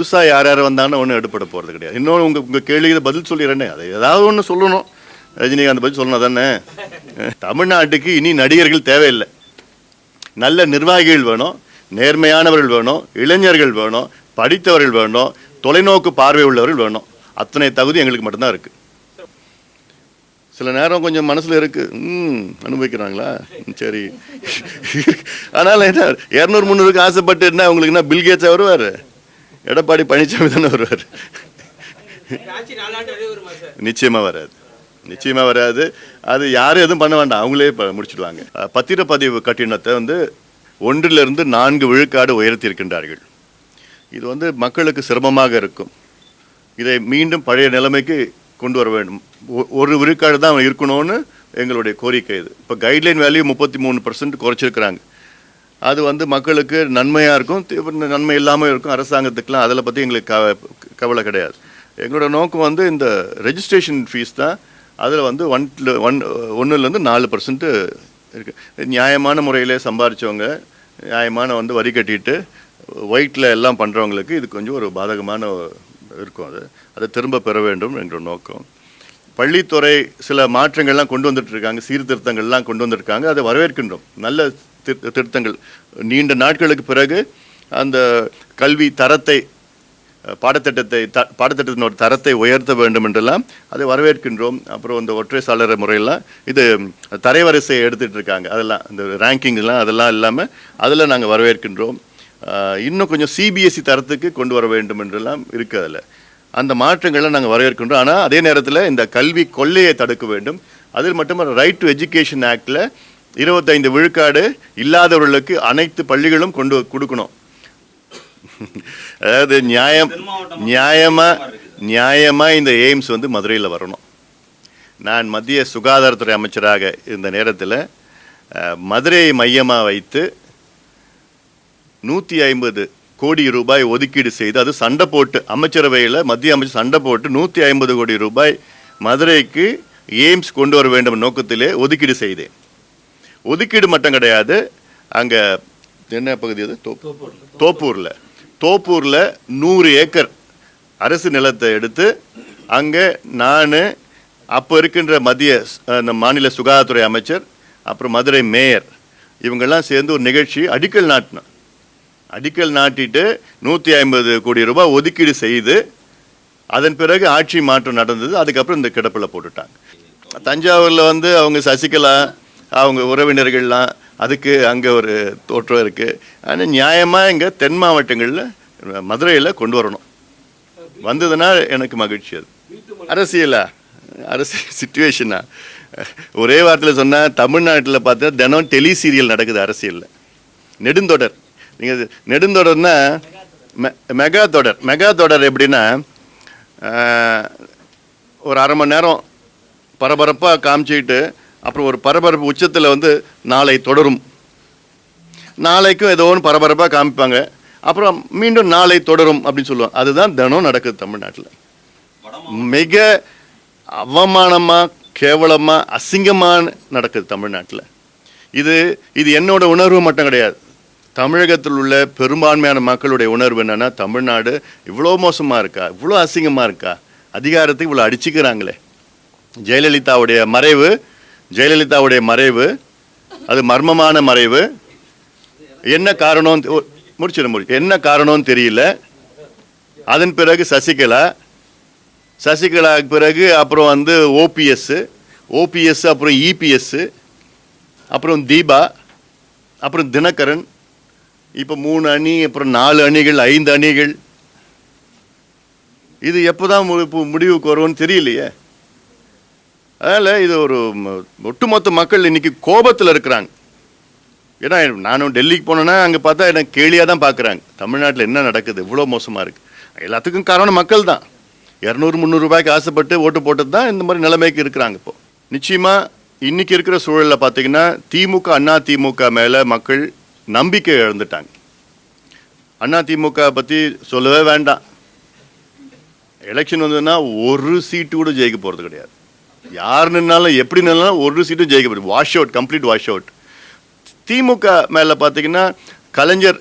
புதுசாக யார் யார் வந்தாங்கன்னு ஒன்றும் எடுப்பட போகிறது கிடையாது. இன்னொன்று உங்கள் உங்கள் கேள்விக்கு பதில் சொல்லிடுறேனே. அதை ஏதாவது ஒன்று சொல்லணும். ரஜினிகாந்த் பதில் சொல்லணும் தானே. தமிழ்நாட்டுக்கு இனி நடிகர்கள் தேவையில்லை. நல்ல நிர்வாகிகள் வேணும் நேர்மையானவர்கள் வேணும் இளைஞர்கள் வேணும் படித்தவர்கள் வேணும் தொலைநோக்கு பார்வை உள்ளவர்கள் வேணும். அத்தனை தகுதி எங்களுக்கு மட்டும்தான் இருக்குது சில நேரம் கொஞ்சம் மனசில் இருக்குது ம் அனுபவிக்கிறாங்களா? ம், சரி. ஆனால் என்ன இரநூறு முந்நூறுக்கு ஆசைப்பட்டு என்ன உங்களுக்கு என்ன பில்கேட்ஸாக வருவார்? எடப்பாடி பழனிசாமி தானே வருவார். நிச்சயமாக வராது. நிச்சயமாக வராது. அது யாரும் எதுவும் பண்ண வேண்டாம். அவங்களே முடிச்சிடுவாங்க. பத்திரப்பதிவு கட்டினத்தை வந்து ஒன்றிலிருந்து நான்கு விழுக்காடு உயர்த்தியிருக்கின்றார்கள். இது வந்து மக்களுக்கு சிரமமாக இருக்கும். இதை மீண்டும் பழைய நிலைமைக்கு கொண்டு வர வேண்டும். ஒரு விழுக்காடு தான் இருக்கணும்னு எங்களுடைய கோரிக்கை இது. இப்போ கைட்லைன் வேல்யூ முப்பத்தி மூணு பர்சன்ட் குறைச்சிருக்கிறாங்க. அது வந்து மக்களுக்கு நன்மையாக இருக்கும் நன்மை இல்லாமல் இருக்கும் அரசாங்கத்துக்குலாம் அதில் பற்றி எங்களுக்கு க கவலை கிடையாது. எங்களோட நோக்கம் வந்து இந்த ரெஜிஸ்ட்ரேஷன் ஃபீஸ் தான். அதில் வந்து ஒன் ஒன் ஒன்றுலேருந்து நாலு பர்சன்ட்டு இருக்குது நியாயமான முறையிலே சம்பாரித்தவங்க நியாயமான வந்து வரி கட்டிட்டு ஒயிட்டில் எல்லாம் பண்ணுறவங்களுக்கு இது கொஞ்சம் ஒரு பாதகமான இருக்கும் அது. அதை திரும்ப பெற வேண்டும் என்ற நோக்கம். பள்ளித்துறை சில மாற்றங்கள்லாம் கொண்டு வந்துட்டு இருக்காங்க சீர்திருத்தங்கள்லாம் கொண்டு வந்திருக்காங்க அதை வரவேற்கின்றோம். நல்ல திருத்தங்கள். நீண்ட நாட்களுக்கு பிறகு அந்த கல்வி தரத்தை பாடத்திட்டத்தை த பாடத்திட்டத்தினோட தரத்தை உயர்த்த வேண்டும் என்றெல்லாம் அதை வரவேற்கின்றோம். அப்புறம் இந்த ஒற்றை சாளர முறையெல்லாம் இது தரைவரிசையை எடுத்துகிட்டு இருக்காங்க. அதெல்லாம் இந்த ரேங்கிங்லாம் அதெல்லாம் இல்லாமல் அதில் நாங்கள் வரவேற்கின்றோம். இன்னும் கொஞ்சம் சிபிஎஸ்சி தரத்துக்கு கொண்டு வர வேண்டும் என்றெல்லாம் இருக்குது அதில். அந்த மாற்றங்களை நாங்கள் வரவேற்கின்றோம். ஆனால் அதே நேரத்தில் இந்த கல்வி கொள்ளையை தடுக்க வேண்டும். அதில் மட்டுமல்ல ரைட் டு எஜுகேஷன் ஆக்டில் இருபத்தைந்து விழுக்காடு இல்லாதவர்களுக்கு அனைத்து பள்ளிகளும் கொண்டு கொடுக்கணும். அதாவது நியாயம் நியாயமா நியாயமா இந்த எய்ம்ஸ் வந்து மதுரையில் வரணும். நான் மத்திய சுகாதாரத்துறை அமைச்சராக இருந்த நேரத்தில் மதுரையை மையமாக வைத்து நூற்றி ஐம்பது கோடி ரூபாய் ஒதுக்கீடு செய்து அது சண்டை போட்டு அமைச்சரவையில் மத்திய அமைச்சர் சண்டை போட்டு நூற்றி ஐம்பது கோடி ரூபாய் மதுரைக்கு எய்ம்ஸ் கொண்டு வர வேண்டும் நோக்கத்திலே ஒதுக்கீடு செய்தேன். ஒதுக்கீடு மட்டும் கிடையாது. அங்கே என்ன பகுதி அது? தோப்பூர் தோப்பூரில். தோப்பூரில். நூறு ஏக்கர் அரசு நிலத்தை எடுத்து அங்கே நான் அப்போ இருக்கின்ற மத்திய மாநில சுகாதாரத்துறை அமைச்சர் அப்புறம் மதுரை மேயர் இவங்கெல்லாம் சேர்ந்து ஒரு நிகழ்ச்சி அடிக்கல் நாட்டினோம். அடிக்கல் நாட்டிட்டு நூற்றி ஐம்பது கோடி ரூபாய் ஒதுக்கீடு செய்து அதன் பிறகு ஆட்சி மாற்றம் நடந்தது. அதுக்கப்புறம் இந்த கிடப்பில் போட்டுட்டாங்க. தஞ்சாவூரில் வந்து அவங்க சசிகலா அவங்க உறவினர்கள்லாம் அதுக்கு அங்கே ஒரு தோற்றம் இருக்குது ஆனால் நியாயமாக இங்கே தென் மாவட்டங்களில் மதுரையில் கொண்டு வரணும். வந்ததுன்னா எனக்கு மகிழ்ச்சி அது. அரசியலா? அரசியல் சுச்சுவேஷனா ஒரே வார்த்தையில் சொன்னால் தமிழ்நாட்டில் பார்த்தா தினம் டெலி சீரியல் நடக்குது அரசியலில். நெடுந்தொடர். நீங்கள் நெடுந்தொடர்னா மெ- மெகா தொடர் மெகா தொடர் எப்படின்னா ஒரு அரை மணி நேரம் பரபரப்பாக காமிச்சிக்கிட்டு அப்புறம் ஒரு பரபரப்பு உச்சத்தில் வந்து நாளை தொடரும். நாளைக்கும் ஏதோ ஒன்று பரபரப்பாக காமிப்பாங்க. அப்புறம் மீண்டும் நாளை தொடரும் அப்படின்னு சொல்லுவாங்க. அதுதான் தினம் நடக்குது தமிழ்நாட்டில். மிக அவமானமாக கேவலமாக அசிங்கமாக நடக்குது தமிழ்நாட்டில். இது இது என்னோட உணர்வு மட்டும் கிடையாது. தமிழகத்தில் உள்ள பெரும்பான்மையான மக்களுடைய உணர்வு என்னென்னா தமிழ்நாடு இவ்வளோ மோசமாக இருக்கா? இவ்வளோ அசிங்கமாக இருக்கா? அதிகாரத்துக்கு இவ்வளோ அடிச்சுக்கிறாங்களே. ஜெயலலிதாவுடைய மறைவு ஜெயலலிதாவுடைய மறைவு அது மர்மமான மறைவு. என்ன காரணம் முடிச்சிட முடியும் என்ன காரணம்னு தெரியல. அதன் பிறகு சசிகலா சசிகலாவுக்கு பிறகு அப்புறம் வந்து ஓபிஎஸ் ஓபிஎஸ் அப்புறம் இபிஎஸ் அப்புறம் தீபா அப்புறம் தினகரன். இப்போ மூணு அணி அப்புறம் நாலு அணிகள் ஐந்து அணிகள். இது எப்போ தான் முடிவுக்கு வரும்னு தெரியலையே. அதனால் இது ஒரு ஒட்டுமொத்த மக்கள் இன்றைக்கி கோபத்தில் இருக்கிறாங்க. ஏன்னா நானும் டெல்லிக்கு போனேன்னா அங்கே பார்த்தா எனக்கு கேலியாக தான் பார்க்குறாங்க தமிழ்நாட்டில் என்ன நடக்குது? இவ்வளோ மோசமாக இருக்குது எல்லாத்துக்கும் காரணம் மக்கள் தான். இரநூறு முந்நூறுரூபாய்க்கு ஆசைப்பட்டு ஓட்டு போட்டது தான் இந்த மாதிரி நிலைமைக்கு இருக்கிறாங்க இப்போது நிச்சயமாக இன்றைக்கி இருக்கிற சூழலில் பார்த்தீங்கன்னா திமுக அண்ணா திமுக மேலே மக்கள் நம்பிக்கை இழந்துட்டாங்க. அண்ணா திமுக பற்றி சொல்லவே வேண்டாம். எலெக்ஷன் வந்ததுன்னா ஒரு சீட்டு கூட ஜெயிக்க போகிறது கிடையாது. யார் நின்னாலும் எப்படி நின்னாலும் ஒரு சீட்டும் ஜெயிக்க முடியும் wash out complete wash out DMK மேலே பார்த்தீங்கன்னா கலைஞர்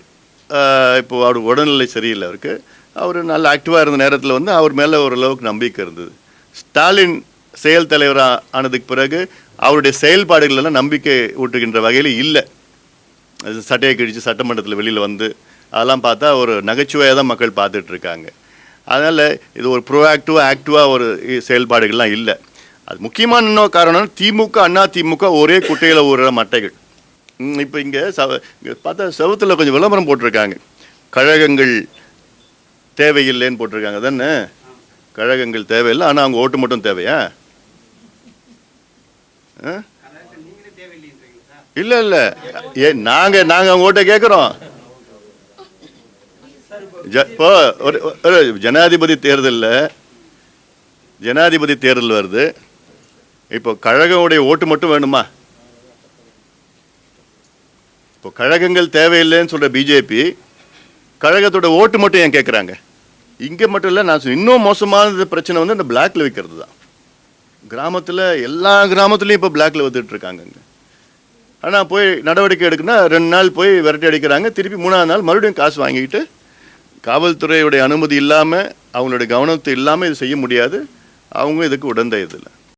இப்போது இப்போ அவர் உடல்நிலை சரியில்லை அவருக்கு. அவர் நல்ல ஆக்டிவாக இருந்த நேரத்தில் வந்து அவர் மேலே ஓரளவுக்கு நம்பிக்கை இருந்தது. ஸ்டாலின் செயல் தலைவராக ஆனதுக்கு பிறகு அவருடைய செயல்பாடுகளெல்லாம் நம்பிக்கை ஊட்டுகின்ற வகையில் இல்லை. அது சட்டையை கிழிச்சு சட்டமன்றத்தில் வெளியில் வந்து அதெல்லாம் பார்த்தா ஒரு நகைச்சுவையாக தான் மக்கள் பார்த்துட்ருக்காங்க அதனால் இது ஒரு ப்ரோஆக்டிவாக ஆக்டிவாக ஒரு செயல்பாடுகள்லாம் இல்லை. அது முக்கியமான இன்னொரு காரணம் திமுக அண்ணா திமுக ஒரே குட்டையில் ஊறுற மட்டைகள். இப்போ இங்கே சவ இங்கே பார்த்தா செவத்தில் கொஞ்சம் விளம்பரம் போட்டிருக்காங்க. கழகங்கள் தேவையில்லைன்னு போட்டிருக்காங்க. தானே கழகங்கள் தேவையில்லை. ஆனால் அவங்க ஓட்டு மட்டும் தேவையா? ஆ? இல்லை ஏ நாங்கள் நாங்கள் அவங்க ஓட்டை கேட்குறோம் ஜ- இப்போ ஒரு ஒரு ஜனாதிபதி தேர்தலில் ஜனாதிபதி தேர்தல் வருது. இப்போ கழகமுடைய ஓட்டு மட்டும் வேணுமா? இப்போ கழகங்கள் தேவையில்லைன்னு சொல்ற பிஜேபி கழகத்தோட ஓட்டு மட்டும் ஏன் கேட்குறாங்க இங்கே மட்டும் இல்லை நான் இன்னும் மோசமான பிரச்சனை வந்து இந்த பிளாக்ல விற்கிறது தான் கிராமத்தில் எல்லா கிராமத்துலேயும் இப்போ பிளாக்ல வித்துட்டு இருக்காங்க ஆனால் போய் நடவடிக்கை எடுக்குன்னா ரெண்டு நாள் போய் விரட்டி அடிக்கிறாங்க. திருப்பி மூணாவது நாள் மறுபடியும் காசு வாங்கிட்டு காவல்துறையுடைய அனுமதி இல்லாமல் அவங்களுடைய கவனத்தை இல்லாமல் இது செய்ய முடியாது. அவங்க இதுக்கு உடந்த இதில்.